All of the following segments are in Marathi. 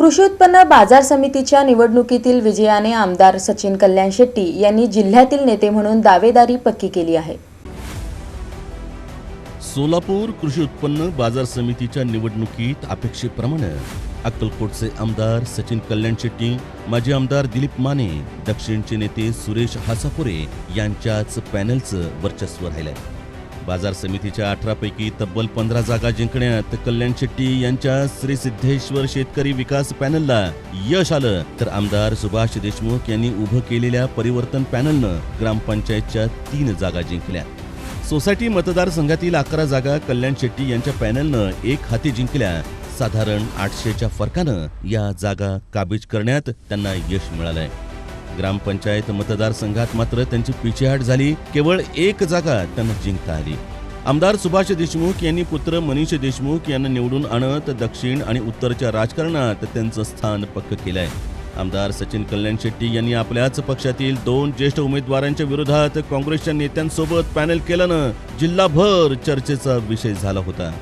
कृषी उत्पन्न बाजार समितीच्या निवडणुकीतील विजयाने आमदार सचिन कल्याण शेट्टी यांनी जिल्ह्यातील नेते म्हणून दावेदारी पक्की केली आहे. सोलापूर कृषी उत्पन्न बाजार समितीच्या निवडणुकीत अपेक्षेप्रमाणे अक्कलकोटचे आमदार सचिन कल्याण शेट्टी माजी आमदार दिलीप माने दक्षिणचे नेते सुरेश हासापुरे यांच्याच पॅनलचं वर्चस्व राहिलंय. बाजार समितीच्या अठरापैकी तब्बल पंधरा जागा जिंकण्यात कल्याण शेट्टी यांच्या श्री सिद्धेश्वर शेतकरी विकास पॅनलला यश आलं. तर आमदार सुभाष देशमुख यांनी उभं केलेल्या परिवर्तन पॅनलनं ग्रामपंचायतच्या तीन जागा जिंकल्या. सोसायटी मतदारसंघातील अकरा जागा कल्याण शेट्टी यांच्या पॅनलनं एक हाती जिंकल्या. साधारण आठशेच्या फरकानं या जागा काबीज करण्यात त्यांना यश मिळालंय. ग्रामपंचायत मतदारसंघात मात्र त्यांची पिछेहाट झाली. केवळ एक जागा त्यांना जिंकता आली. आमदार सुभाष देशमुख यांनी पुत्र मनीष देशमुख यांना निवडून आणत दक्षिण आणि उत्तरच्या राजकारणात त्यांचं स्थान पक्क केलंय. आमदार सचिन कल्याण शेट्टी यांनी आपल्याच पक्षातील दोन ज्येष्ठ उमेदवारांच्या विरोधात काँग्रेसच्या नेत्यांसोबत पॅनल केल्यानं जिल्हाभर चर्चेचा विषय झाला होता.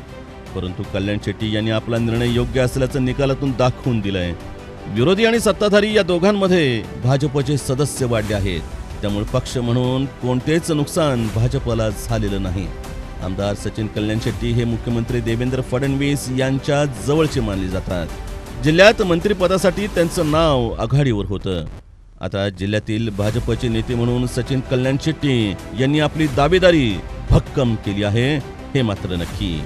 परंतु कल्याण शेट्टी यांनी आपला निर्णय योग्य असल्याचं निकालातून दाखवून दिलाय. विरोधी आणि सत्ताधारी या दोघांमध्ये भाजपचे सदस्य वाढले आहेत. त्यामुळे पक्ष म्हणून कोणतेच नुकसान भाजपला झालेलं नाही. आमदार सचिन कल्याण शेट्टी हे मुख्यमंत्री देवेंद्र फडणवीस यांच्या जवळचे मानले जातात. जिल्ह्यात मंत्रिपदासाठी त्यांचं नाव आघाडीवर होतं. आता जिल्ह्यातील भाजपचे नेते म्हणून सचिन कल्याण शेट्टी यांनी आपली दावेदारी भक्कम केली आहे हे मात्र नक्की.